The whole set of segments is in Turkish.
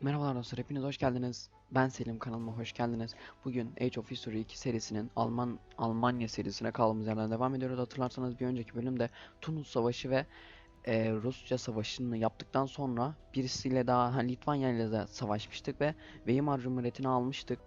Merhabalar dostlar, hepiniz hoş geldiniz. Ben Selim, kanalıma hoş geldiniz. Bugün Age of History 2 serisinin Alman Almanya serisine kaldığımız yerden devam ediyoruz. Hatırlarsanız bir önceki bölümde Tunus Savaşı ve e, Rusya Savaşı'nı yaptıktan sonra birisiyle daha ha, Litvanya ile de savaşmıştık ve Weimar Cumhuriyeti'ni almıştık.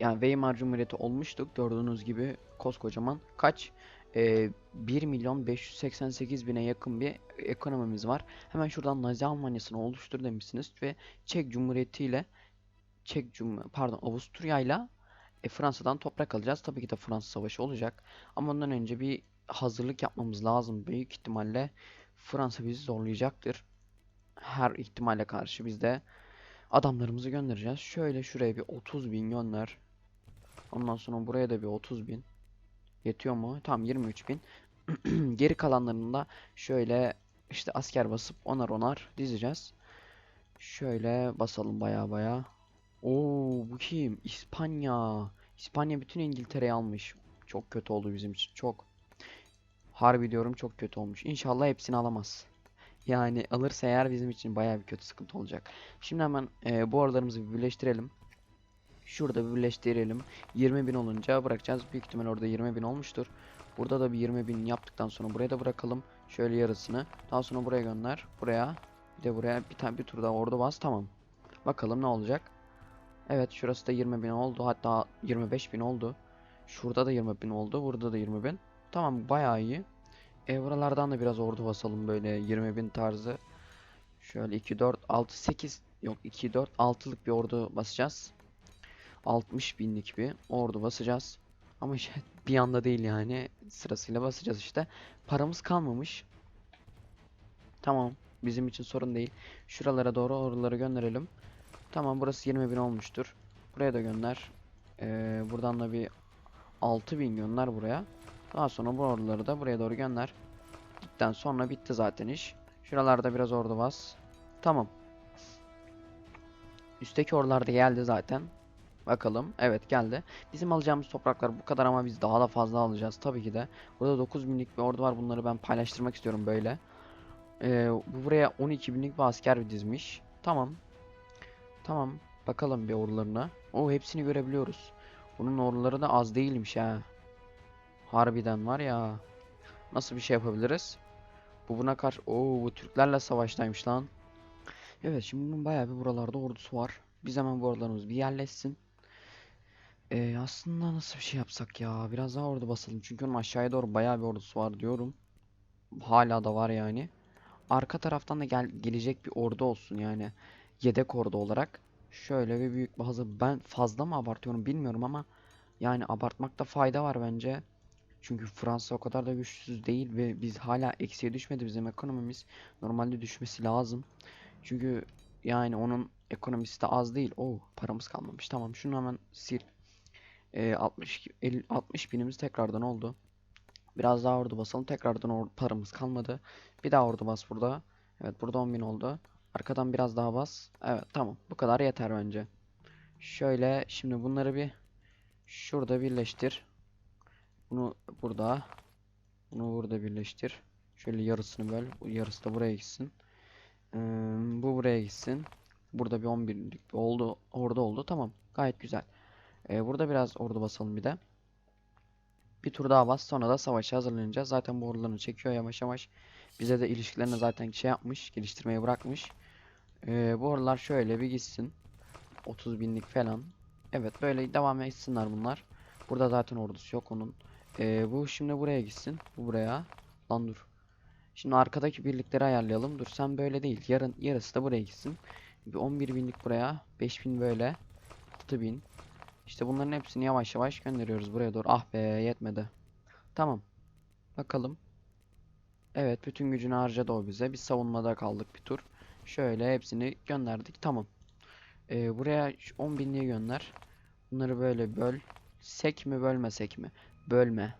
Yani Weimar Cumhuriyeti olmuştuk gördüğünüz gibi koskocaman kaç? E, 1 milyon 588 bine yakın bir ekonomimiz var. Hemen şuradan Nazi Almanyası'nı oluştur demişsiniz ve Çek Cumhuriyeti ile Çek Cum pardon Avusturya ile e, Fransa'dan toprak alacağız. Tabii ki de Fransa Savaşı olacak. Ama ondan önce bir hazırlık yapmamız lazım. Büyük ihtimalle Fransa bizi zorlayacaktır. Her ihtimale karşı biz de adamlarımızı göndereceğiz. Şöyle şuraya bir 30 bin gönder. Ondan sonra buraya da bir 30 bin. Yetiyor mu? Tamam 23 bin. Geri kalanlarını da şöyle işte asker basıp onar onar dizeceğiz. Şöyle basalım baya baya. Oo bu kim? İspanya. İspanya bütün İngiltere'yi almış. Çok kötü oldu bizim için. Çok. Harbi diyorum çok kötü olmuş. İnşallah hepsini alamaz. Yani alırsa eğer bizim için baya bir kötü sıkıntı olacak. Şimdi hemen e, bu aralarımızı bir birleştirelim. Şurada bir birleştirelim. 20.000 olunca bırakacağız. Büyük ihtimal orada 20.000 olmuştur. Burada da bir 20.000 yaptıktan sonra buraya da bırakalım. Şöyle yarısını. Daha sonra buraya gönder. Buraya. Bir de buraya bir tane bir tur daha ordu bas. Tamam. Bakalım ne olacak. Evet şurası da 20.000 oldu. Hatta 25.000 oldu. Şurada da 20.000 oldu. Burada da 20.000. Tamam bayağı iyi. E buralardan da biraz ordu basalım böyle 20.000 tarzı. Şöyle 2 4 6 8 yok 2 4 6'lık bir ordu basacağız. 60 binlik bir ordu basacağız. Ama işte bir anda değil yani sırasıyla basacağız işte. Paramız kalmamış. Tamam bizim için sorun değil. Şuralara doğru orduları gönderelim. Tamam burası 20 bin olmuştur. Buraya da gönder. Ee, buradan da bir 6000 gönder buraya. Daha sonra bu orduları da buraya doğru gönder. Gitten sonra bitti zaten iş. Şuralarda biraz ordu bas. Tamam. Üstteki ordular da geldi zaten. Bakalım. Evet geldi. Bizim alacağımız topraklar bu kadar ama biz daha da fazla alacağız tabii ki de. Burada 9 binlik bir ordu var. Bunları ben paylaştırmak istiyorum böyle. Ee, bu buraya 12 binlik bir asker dizmiş. Tamam. Tamam. Bakalım bir ordularına. O hepsini görebiliyoruz. Bunun orduları da az değilmiş ha. Harbiden var ya. Nasıl bir şey yapabiliriz? Bu buna karşı... Oo bu Türklerle savaştaymış lan. Evet şimdi bunun bayağı bir buralarda ordusu var. Biz hemen bu ordularımız bir yerleşsin. Ee, aslında nasıl bir şey yapsak ya? Biraz daha ordu basalım. Çünkü onun aşağıya doğru bayağı bir ordusu var diyorum. Hala da var yani. Arka taraftan da gel gelecek bir ordu olsun yani. Yedek ordu olarak. Şöyle bir büyük bazı ben fazla mı abartıyorum bilmiyorum ama yani abartmakta fayda var bence. Çünkü Fransa o kadar da güçsüz değil ve biz hala eksiye düşmedi bizim ekonomimiz. Normalde düşmesi lazım. Çünkü yani onun ekonomisi de az değil. Oo paramız kalmamış. Tamam şunu hemen sil. Ee, 60 50, 60 binimiz tekrardan oldu. Biraz daha ordu basalım. Tekrardan or paramız kalmadı. Bir daha ordu bas burada. Evet burada 10 bin oldu. Arkadan biraz daha bas. Evet tamam. Bu kadar yeter bence. Şöyle şimdi bunları bir şurada birleştir. Bunu burada. Bunu burada birleştir. Şöyle yarısını böl. Yarısı da buraya gitsin. Ee, bu buraya gitsin. Burada bir 11'lik bir oldu. Orada oldu. Tamam. Gayet güzel. Ee, burada biraz ordu basalım bir de. Bir tur daha bas. Sonra da savaşa hazırlanacağız. Zaten bu ordularını çekiyor yavaş yavaş. Bize de ilişkilerini zaten şey yapmış. Geliştirmeyi bırakmış. Ee, bu oralar şöyle bir gitsin. 30 binlik falan. Evet böyle devam etsinler bunlar. Burada zaten ordusu yok onun. Ee, bu şimdi buraya gitsin. Bu buraya. Lan dur. Şimdi arkadaki birlikleri ayarlayalım. Dur sen böyle değil. Yarın yarısı da buraya gitsin. Bir 11 binlik buraya. 5000 böyle. 6000. İşte bunların hepsini yavaş yavaş gönderiyoruz buraya doğru. Ah be yetmedi. Tamam. Bakalım. Evet bütün gücünü harcadı o bize. Biz savunmada kaldık bir tur. Şöyle hepsini gönderdik. Tamam. Ee, buraya 10 binliği gönder. Bunları böyle böl. Sek mi bölmesek mi? Bölme.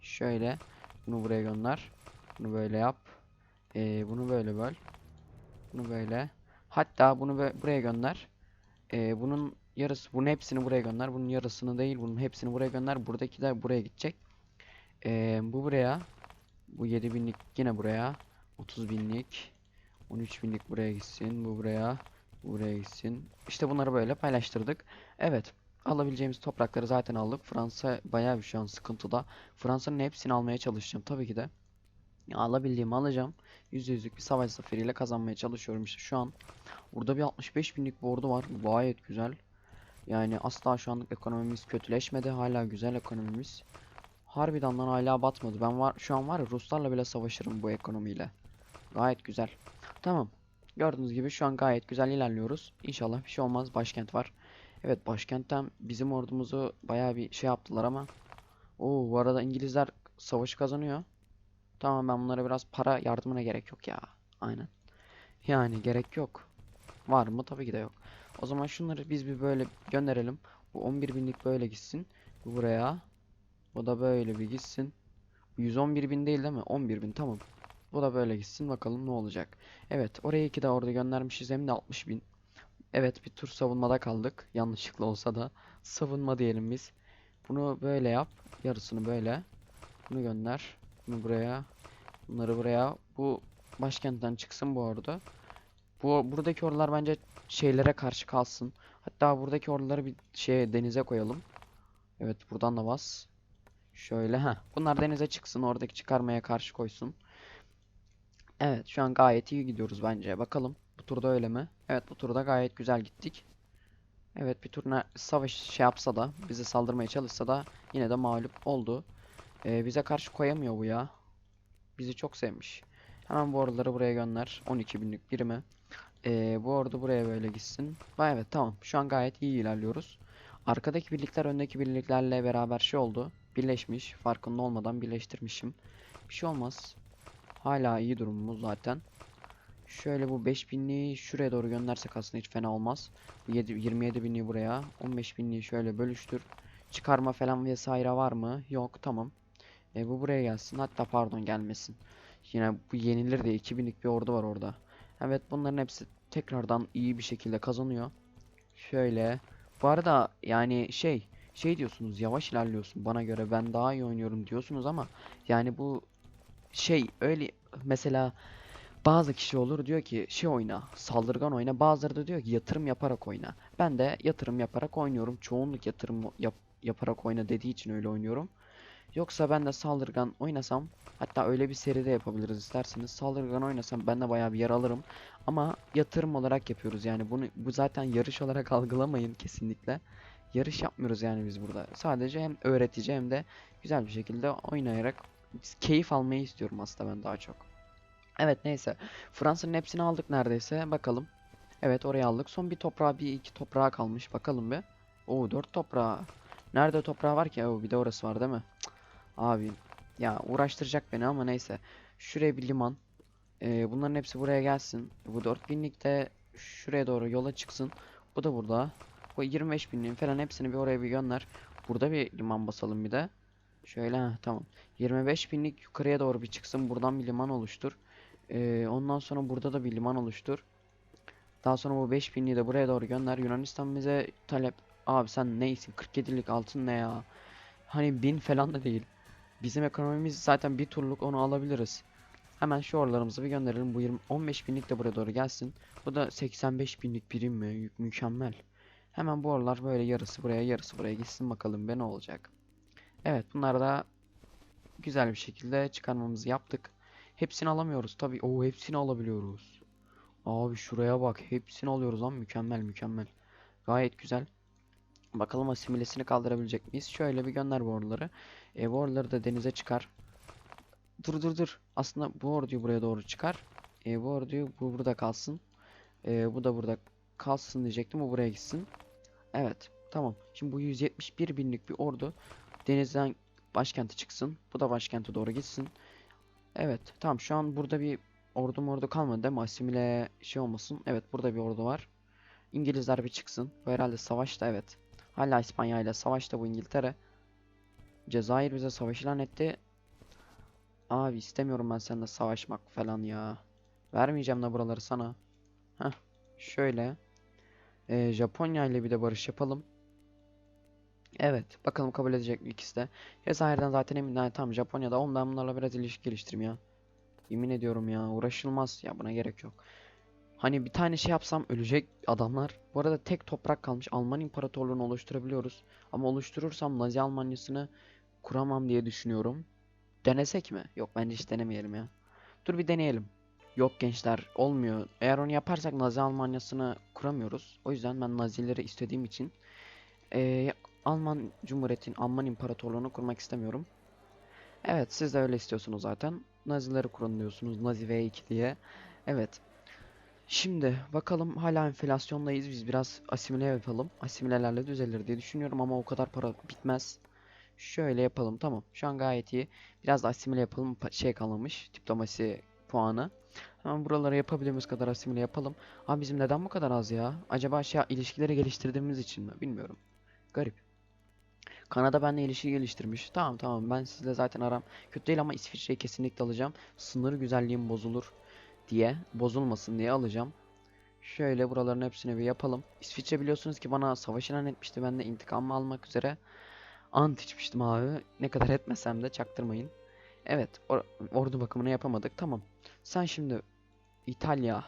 Şöyle. Bunu buraya gönder. Bunu böyle yap. Ee, bunu böyle böl. Bunu böyle. Hatta bunu buraya gönder. Ee, bunun yarısı, bunun hepsini buraya gönder. Bunun yarısını değil, bunun hepsini buraya gönder. Buradaki de buraya gidecek. Ee, bu buraya. Bu 7 binlik yine buraya. 30 binlik. 13 binlik buraya gitsin. Bu buraya. Buraya gitsin. İşte bunları böyle paylaştırdık. Evet. Alabileceğimiz toprakları zaten aldık. Fransa bayağı bir şu an sıkıntıda. Fransa'nın hepsini almaya çalışacağım tabii ki de. Alabildiğimi alacağım. Yüzde yüzlük bir savaş zaferiyle kazanmaya çalışıyorum işte şu an. Burada bir 65 binlik bir ordu var. Bu Gayet güzel. Yani asla şu anlık ekonomimiz kötüleşmedi. Hala güzel ekonomimiz. Harbiden lan hala batmadı. Ben var şu an var ya Ruslarla bile savaşırım bu ekonomiyle. Gayet güzel. Tamam. Gördüğünüz gibi şu an gayet güzel ilerliyoruz. İnşallah bir şey olmaz. Başkent var. Evet başkentten bizim ordumuzu bayağı bir şey yaptılar ama. Oo bu arada İngilizler savaşı kazanıyor. Tamam ben bunlara biraz para yardımına gerek yok ya. Aynen. Yani gerek yok. Var mı? Tabii ki de yok. O zaman şunları biz bir böyle gönderelim. Bu 11 binlik böyle gitsin. Bu buraya. Bu da böyle bir gitsin. Bu 111 bin değil değil mi? 11 bin tamam. Bu da böyle gitsin bakalım ne olacak. Evet oraya iki de orada göndermişiz hem de 60 bin. Evet bir tur savunmada kaldık. Yanlışlıkla olsa da. Savunma diyelim biz. Bunu böyle yap. Yarısını böyle. Bunu gönder. Bunu buraya. Bunları buraya. Bu başkentten çıksın bu ordu. Bu buradaki ordular bence şeylere karşı kalsın. Hatta buradaki orduları bir şeye denize koyalım. Evet buradan da bas. Şöyle ha. Bunlar denize çıksın. Oradaki çıkarmaya karşı koysun. Evet şu an gayet iyi gidiyoruz bence. Bakalım bu turda öyle mi? Evet bu turda gayet güzel gittik. Evet bir turna savaş şey yapsa da bize saldırmaya çalışsa da yine de mağlup oldu. Ee, bize karşı koyamıyor bu ya. Bizi çok sevmiş. Hemen bu orduları buraya gönder. 12 binlik birimi. Ee, bu ordu buraya böyle gitsin. Vay evet tamam. Şu an gayet iyi ilerliyoruz. Arkadaki birlikler öndeki birliklerle beraber şey oldu. Birleşmiş. Farkında olmadan birleştirmişim. Bir şey olmaz. Hala iyi durumumuz zaten. Şöyle bu 5000'liği şuraya doğru göndersek aslında hiç fena olmaz. 7, 27 binliği buraya. 15 binliği şöyle bölüştür. Çıkarma falan vesaire var mı? Yok tamam. E, bu buraya gelsin. Hatta pardon gelmesin. Yine bu yenilir diye 2000'lik bir ordu var orada. Evet bunların hepsi tekrardan iyi bir şekilde kazanıyor. Şöyle. Bu arada yani şey şey diyorsunuz yavaş ilerliyorsun bana göre ben daha iyi oynuyorum diyorsunuz ama yani bu şey öyle mesela bazı kişi olur diyor ki şey oyna saldırgan oyna bazıları da diyor ki yatırım yaparak oyna. Ben de yatırım yaparak oynuyorum. Çoğunluk yatırım yap- yaparak oyna dediği için öyle oynuyorum. Yoksa ben de saldırgan oynasam hatta öyle bir seri de yapabiliriz isterseniz. Saldırgan oynasam ben de bayağı bir yer alırım. Ama yatırım olarak yapıyoruz yani bunu bu zaten yarış olarak algılamayın kesinlikle. Yarış yapmıyoruz yani biz burada. Sadece hem öğretici hem de güzel bir şekilde oynayarak keyif almayı istiyorum aslında ben daha çok. Evet neyse. Fransa'nın hepsini aldık neredeyse. Bakalım. Evet oraya aldık. Son bir toprağa bir iki toprağa kalmış. Bakalım bir. Oo dört toprağa. Nerede toprağı var ki? Oo bir de orası var değil mi? Abi ya uğraştıracak beni ama neyse. Şuraya bir liman. Ee, bunların hepsi buraya gelsin. Bu 4000'lik de şuraya doğru yola çıksın. Bu da burada. Bu 25 binliğin falan hepsini bir oraya bir gönder. Burada bir liman basalım bir de. Şöyle ha tamam. 25 binlik yukarıya doğru bir çıksın. Buradan bir liman oluştur. Ee, ondan sonra burada da bir liman oluştur. Daha sonra bu 5 binliği de buraya doğru gönder. Yunanistan bize talep. Abi sen neysin? 47'lik altın ne ya? Hani 1000 falan da değil. Bizim ekonomimiz zaten bir turluk onu alabiliriz. Hemen şu oralarımızı bir gönderelim. Bu 20, 15 binlik de buraya doğru gelsin. Bu da 85 binlik birim mi? Mü- Mükemmel. Hemen bu oralar böyle yarısı buraya yarısı buraya gitsin bakalım be ne olacak. Evet bunlar da güzel bir şekilde çıkarmamızı yaptık. Hepsini alamıyoruz tabii. Oo hepsini alabiliyoruz. Abi şuraya bak. Hepsini alıyoruz lan. Mükemmel mükemmel. Gayet güzel. Bakalım asimilesini kaldırabilecek miyiz? Şöyle bir gönder bu oraları. E oraları da denize çıkar. Dur dur dur. Aslında bu orduyu buraya doğru çıkar. E bu orduyu bu burada kalsın. E bu da burada kalsın diyecektim. Bu buraya gitsin. Evet. Tamam. Şimdi bu 171 binlik bir ordu denizden başkente çıksın. Bu da başkente doğru gitsin. Evet. Tamam şu an burada bir ordu ordu kalmadı değil mi? Asimile şey olmasın. Evet burada bir ordu var. İngilizler bir çıksın. Bu herhalde savaşta evet. Hala İspanya ile savaşta bu İngiltere. Cezayir bize savaş ilan etti. Abi istemiyorum ben seninle savaşmak falan ya. Vermeyeceğim de buraları sana. Heh. Şöyle. Ee, Japonya ile bir de barış yapalım. Evet. Bakalım kabul edecek mi ikisi de. Cezayir'den zaten eminim. Yani tamam Japonya'da ondan bunlarla biraz ilişki geliştireyim ya. Yemin ediyorum ya uğraşılmaz ya buna gerek yok. Hani bir tane şey yapsam ölecek adamlar. Bu arada tek toprak kalmış. Alman İmparatorluğunu oluşturabiliyoruz. Ama oluşturursam Nazi Almanyası'nı kuramam diye düşünüyorum. Denesek mi? Yok bence hiç denemeyelim ya. Dur bir deneyelim. Yok gençler olmuyor. Eğer onu yaparsak Nazi Almanyası'nı kuramıyoruz. O yüzden ben Nazileri istediğim için eee, Alman Cumhuriyeti'nin Alman İmparatorluğunu kurmak istemiyorum. Evet siz de öyle istiyorsunuz zaten. Nazileri kurun diyorsunuz. Nazi V2 diye. Evet. Şimdi bakalım hala enflasyondayız. Biz biraz asimile yapalım. Asimilelerle düzelir diye düşünüyorum ama o kadar para bitmez. Şöyle yapalım tamam. Şu an gayet iyi. Biraz da asimile yapalım. Pa- Şey kalmamış. Diplomasi puanı. Hemen buraları yapabildiğimiz kadar asimile yapalım. Abi bizim neden bu kadar az ya? Acaba şey ilişkileri geliştirdiğimiz için mi? Bilmiyorum. Garip. Kanada benimle ilişki geliştirmiş. Tamam tamam ben sizle zaten aram kötü değil ama İsviçre'yi kesinlikle alacağım. Sınır güzelliğim bozulur diye. Bozulmasın diye alacağım. Şöyle buraların hepsini bir yapalım. İsviçre biliyorsunuz ki bana savaş ilan etmişti. Ben de intikamımı almak üzere ant içmiştim abi. Ne kadar etmesem de çaktırmayın. Evet or- ordu bakımını yapamadık. Tamam. Sen şimdi İtalya.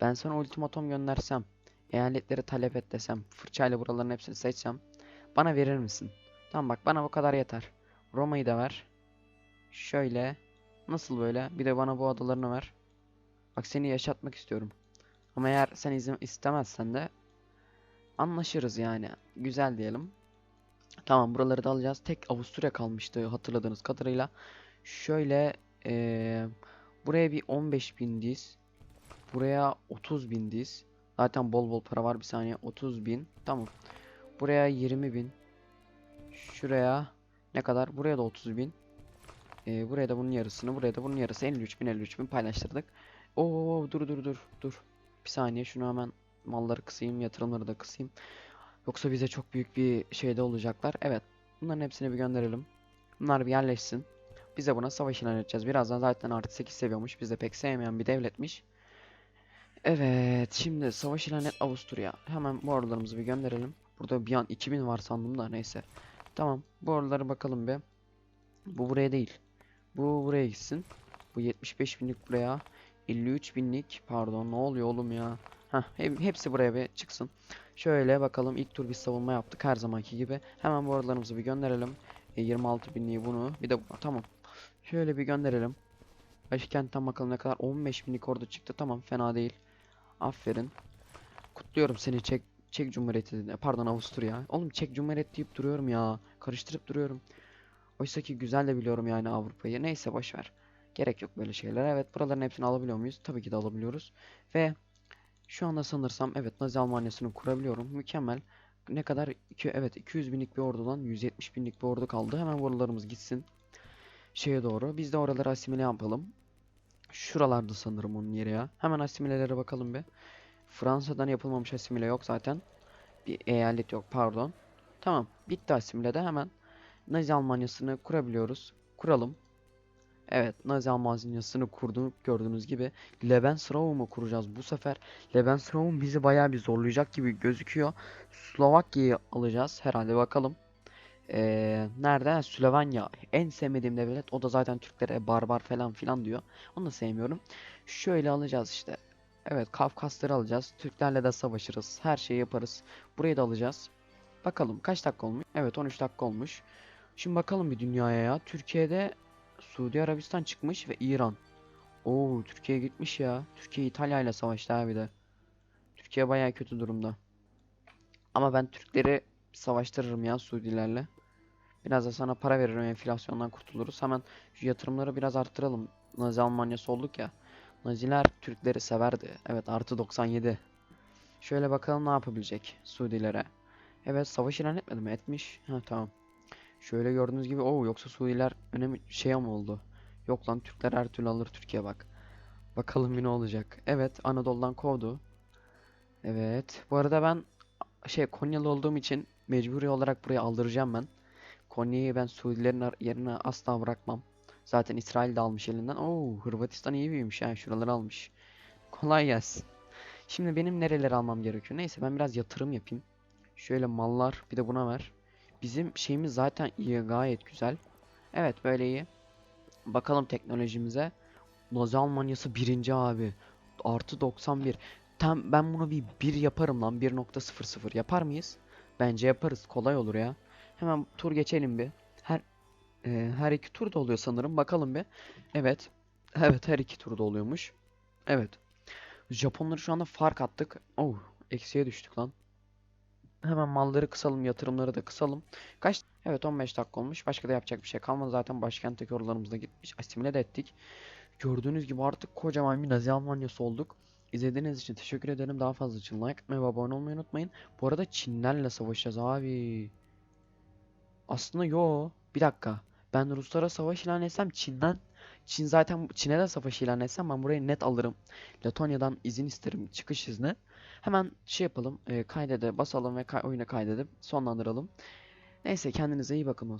Ben sana ultimatom göndersem. Eyaletleri talep et desem. Fırçayla buraların hepsini seçsem. Bana verir misin? Tamam bak bana bu kadar yeter. Roma'yı da ver. Şöyle. Nasıl böyle? Bir de bana bu adalarını ver. Bak seni yaşatmak istiyorum. Ama eğer sen izin istemezsen de anlaşırız yani. Güzel diyelim. Tamam buraları da alacağız. Tek Avusturya kalmıştı hatırladığınız kadarıyla. Şöyle eee, buraya bir 15 bin diz. Buraya 30 bin diz. Zaten bol bol para var bir saniye. 30 bin. Tamam. Buraya 20 bin. Şuraya ne kadar? Buraya da 30 bin. Ee, buraya da bunun yarısını, buraya da bunun yarısı 53 bin 53 bin paylaştırdık. Oo dur dur dur dur. Bir saniye şunu hemen malları kısayım, yatırımları da kısayım. Yoksa bize çok büyük bir şeyde olacaklar. Evet. Bunların hepsini bir gönderelim. Bunlar bir yerleşsin. Biz de buna savaş ilan edeceğiz. Birazdan zaten artı 8 seviyormuş. Biz de pek sevmeyen bir devletmiş. Evet. Şimdi savaş ilan et Avusturya. Hemen bu oralarımızı bir gönderelim. Burada bir an 2000 var sandım da neyse. Tamam. Bu oralara bakalım bir. Bu buraya değil. Bu buraya gitsin. Bu 75 binlik buraya. 53 binlik pardon ne oluyor oğlum ya. Heh, he- hepsi buraya bir çıksın. Şöyle bakalım ilk tur bir savunma yaptık her zamanki gibi. Hemen bu oralarımızı bir gönderelim. E, 26 binliği bunu. Bir de tamam. Şöyle bir gönderelim. Başkentten bakalım ne kadar. 15 binlik orada çıktı. Tamam fena değil. Aferin. Kutluyorum seni Çek Çek Cumhuriyeti. de- Pardon Avusturya. Oğlum Çek Cumhuriyeti deyip duruyorum ya. Karıştırıp duruyorum. Oysa ki güzel de biliyorum yani Avrupa'yı. Neyse boş ver. Gerek yok böyle şeylere. Evet buraların hepsini alabiliyor muyuz? Tabii ki de alabiliyoruz. Ve şu anda sanırsam evet Nazi Almanyası'nı kurabiliyorum. Mükemmel. Ne kadar? İki, evet 200 binlik bir ordudan 170 binlik bir ordu kaldı. Hemen buralarımız gitsin. Şeye doğru. Biz de oraları asimile yapalım. Şuralarda sanırım onun yeri ya. Hemen asimilelere bakalım bir. Fransa'dan yapılmamış asimile yok zaten. Bir eyalet yok pardon. Tamam. Bitti asimile de hemen Nazi Almanyası'nı kurabiliyoruz. Kuralım. Evet, Nazi Almanyası'nı kurduk gördüğünüz gibi. Lebensraum'u kuracağız bu sefer. Lebensraum bizi bayağı bir zorlayacak gibi gözüküyor. Slovakya'yı alacağız herhalde bakalım. Ee, nerede? Slovenya. En sevmediğim devlet. O da zaten Türklere barbar falan filan diyor. Onu da sevmiyorum. Şöyle alacağız işte. Evet, Kafkasları alacağız. Türklerle de savaşırız. Her şeyi yaparız. Burayı da alacağız. Bakalım kaç dakika olmuş? Evet 13 dakika olmuş. Şimdi bakalım bir dünyaya ya. Türkiye'de Suudi Arabistan çıkmış ve İran. Oo Türkiye gitmiş ya. Türkiye İtalya ile savaştı abi de. Türkiye bayağı kötü durumda. Ama ben Türkleri savaştırırım ya Suudilerle. Biraz da sana para veririm enflasyondan kurtuluruz. Hemen şu yatırımları biraz arttıralım. Nazi Almanyası olduk ya. Naziler Türkleri severdi. Evet artı 97. Şöyle bakalım ne yapabilecek Suudilere. Evet savaş ilan etmedi mi? Etmiş. Ha tamam. Şöyle gördüğünüz gibi o yoksa Suudiler önemli şey mi oldu? Yok lan Türkler her türlü alır Türkiye bak. Bakalım bir ne olacak. Evet Anadolu'dan kovdu. Evet. Bu arada ben şey Konyalı olduğum için mecburi olarak buraya aldıracağım ben. Konya'yı ben Suudilerin yerine asla bırakmam. Zaten İsrail de almış elinden. Oo Hırvatistan iyi büyümüş yani şuraları almış. Kolay gelsin. Şimdi benim nereleri almam gerekiyor? Neyse ben biraz yatırım yapayım. Şöyle mallar bir de buna ver. Bizim şeyimiz zaten iyi gayet güzel. Evet böyle iyi. Bakalım teknolojimize. Nazi Almanyası birinci abi. Artı 91. Tam ben bunu bir 1 yaparım lan 1.00 yapar mıyız? Bence yaparız kolay olur ya. Hemen tur geçelim bir. Her e, her iki tur da oluyor sanırım. Bakalım bir. Evet. Evet her iki turda oluyormuş. Evet. Japonları şu anda fark attık. Oh eksiye düştük lan. Hemen malları kısalım, yatırımları da kısalım. Kaç? Evet 15 dakika olmuş. Başka da yapacak bir şey kalmadı. Zaten başkentteki oralarımız da gitmiş. Asimile de ettik. Gördüğünüz gibi artık kocaman bir Nazi Almanyası olduk. İzlediğiniz için teşekkür ederim. Daha fazla için like atmayı ve abone olmayı unutmayın. Bu arada Çinlerle savaşacağız abi. Aslında yo. Bir dakika. Ben Ruslara savaş ilan etsem Çin'den Çin zaten Çin'e de savaş ilan etsem ben burayı net alırım. Letonya'dan izin isterim çıkış izni. Hemen şey yapalım. E, kaydede basalım ve kay oyuna kaydedip sonlandıralım. Neyse kendinize iyi bakın.